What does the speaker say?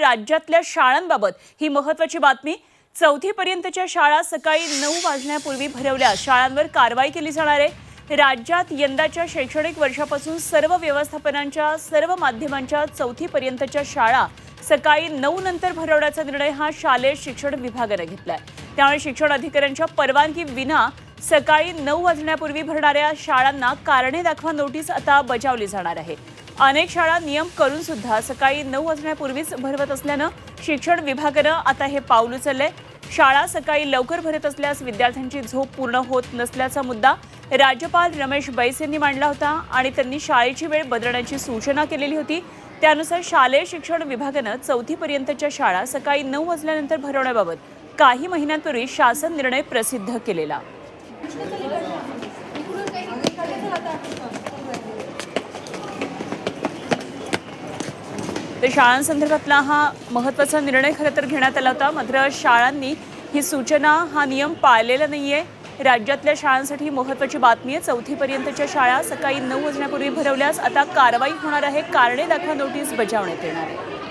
राज्यातल्या शाळांबाबत ही महत्वाची बातमी. चौथीपर्यंतच्या शाळा सकाळी नऊ वाजण्यापूर्वी भरवल्या. शाळांवर कारवाई केली जाणार आहे. राज्यात यंदाच्या शैक्षणिक वर्षापासून सर्व व्यवस्थापनांच्या सर्व माध्यमांच्या चौथीपर्यंतच्या शाळा सकाळी नऊ नंतर भरवण्याचा निर्णय हा शालेय शिक्षण विभागानं घेतलाय. त्यामुळे शिक्षण अधिकाऱ्यांच्या परवानगी विना सकाळी नऊ वाजण्यापूर्वी भरणाऱ्या शाळांना कारणे दाखवा नोटीस आता बजावली जाणार आहे. अनेक शाळा नियम करून सुद्धा सकाळी नऊ वाजण्यापूर्वीच भरवत असल्यानं शिक्षण विभागानं आता हे पाऊल उचललंय. शाळा सकाळी लवकर भरत असल्यास विद्यार्थ्यांची झोप पूर्ण होत नसल्याचा मुद्दा राज्यपाल रमेश बैस यांनी मांडला होता आणि त्यांनी शाळेची वेळ बदलण्याची सूचना केलेली होती. त्यानुसार शालेय शिक्षण विभागानं चौथीपर्यंतच्या शाळा सकाळी नऊ वाजल्यानंतर भरवण्याबाबत काही महिन्यांपूर्वी शासन निर्णय प्रसिद्ध केलेला. तर शाळांसंदर्भातला हा महत्त्वाचा निर्णय खरं तर घेण्यात आला होता. मात्र शाळांनी ही सूचना हा नियम पाळलेला नाही आहे राज्यातल्या शाळांसाठी ही महत्त्वाची बातमी आहे. चौथीपर्यंतच्या शाळा सकाळी नऊ वाजण्यापूर्वी भरवल्यास आता कारवाई होणार आहे. कारणे दाखवा. नोटीस बजावण्यात येणार आहे.